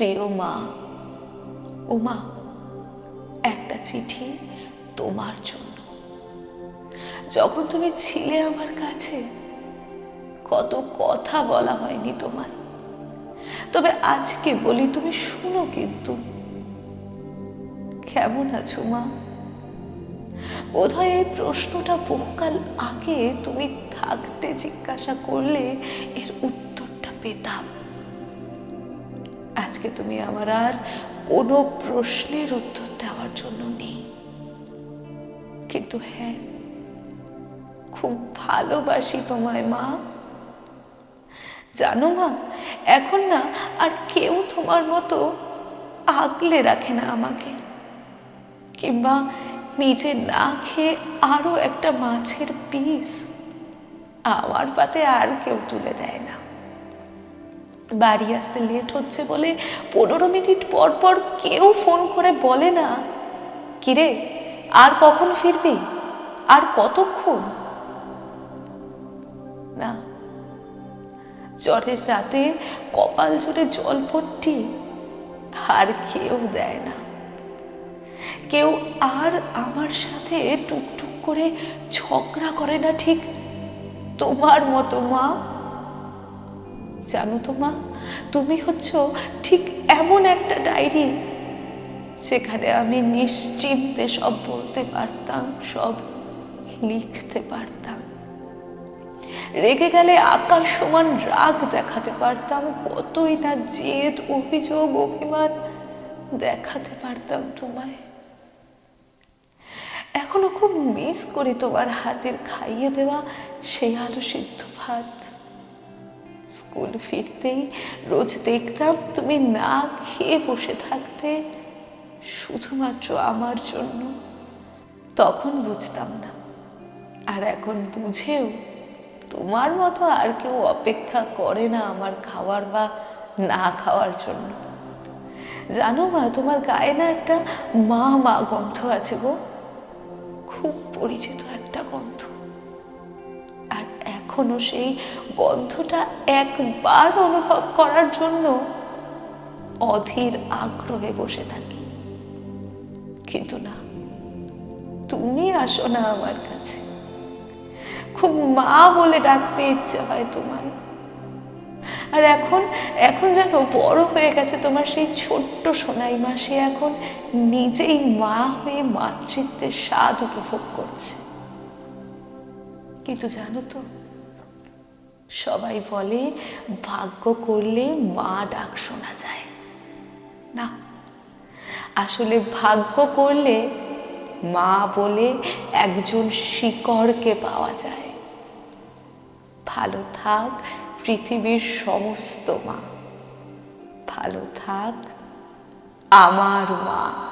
প্রিয় মা ও মা একটা চিঠি তোমার জন্য। যখন তুমি ছিলে আমার কাছে, কত কথা বলা হয়নি তোমার। তবে আজকে বলি, তুমি শুনো কিন্তু। কেমন আছো মা? বোধহয় এই প্রশ্নটা বহুকাল আগে তুমি থাকতে জিজ্ঞাসা করলে এর উত্তরটা পেতাম। আজকে তুমি আমার আর কোনো প্রশ্নের উত্তর দেওয়ার জন্য নেই। কিন্তু হ্যাঁ খুব ভালোবাসি তোমায় মা। জানো মা, এখন না আর কেউ তোমার মতো আগলে রাখে না আমাকে। কিংবা নিজে না খেয়ে আরও একটা মাছের পিস আমার পাতে আর কেউ তুলে দেয় না। বাড়ি আসতে লেট হচ্ছে বলে পনেরো মিনিট পর পর কেউ ফোন করে বলে না। কিরে, আর কখন ফিরবি? আর কতক্ষণ? না, জ্বরের রাতে কপাল জুড়ে জল ভর্তি আর কেউ দেয় না। কেউ আর আমার সাথে টুকটুক করে ঝগড়া করে না ঠিক? তোমার মতো মা জানো তো মা, তুমি হচ্ছ ঠিক এমন একটা ডায়েরি যেখানে আমি নিশ্চিন্তে সব বলতে পারতাম, সব লিখতে পারতাম। রেগে গেলে আকাশ সমান রাগ দেখাতে পারতাম, কতই না জেদ, অভিযোগ, অভিমান দেখাতে পারতাম তোমায়। এখনও খুব মিস করি তোমার হাতের খাইয়ে দেওয়া সেই আলো সিদ্ধ ভাত। স্কুল ফিরতেই রোজ দেখতাম তুমি না খেয়ে বসে থাকতে, শুধুমাত্র আমার জন্য। তখন বুঝতাম না। আর এখন বুঝেও তোমার মতো আর কেউ অপেক্ষা করে না আমার খাওয়ার বা না খাওয়ার জন্য। জানো মা, তোমার গায়ে না একটা মা মা গন্ধ আছে গো। খুব পরিচিত একটা গন্ধ। এখনও সেই গন্ধটা একবার অনুভব করার জন্য অধীর আগ্রহে বসে থাকি। কিন্তু না, তুমি আসো না আমার কাছে। খুব মা বলে ডাকতে ইচ্ছে হয় তোমার। আর এখন এখন যেন বড় হয়ে গেছে তোমার সেই ছোট্ট সোনাই মা সে এখন নিজেই মা হয়ে মাতৃত্বের স্বাদ উপভোগ করছে। কিন্তু জানো তো সবাই বলে, ভাগ্য করলে মা ডাক শোনা যায়। না, আসলে ভাগ্য করলে মা বলে একজন শিকড়কে পাওয়া যায়। ভালো থাক পৃথিবীর সমস্ত মা। ভালো থাক আমার মা।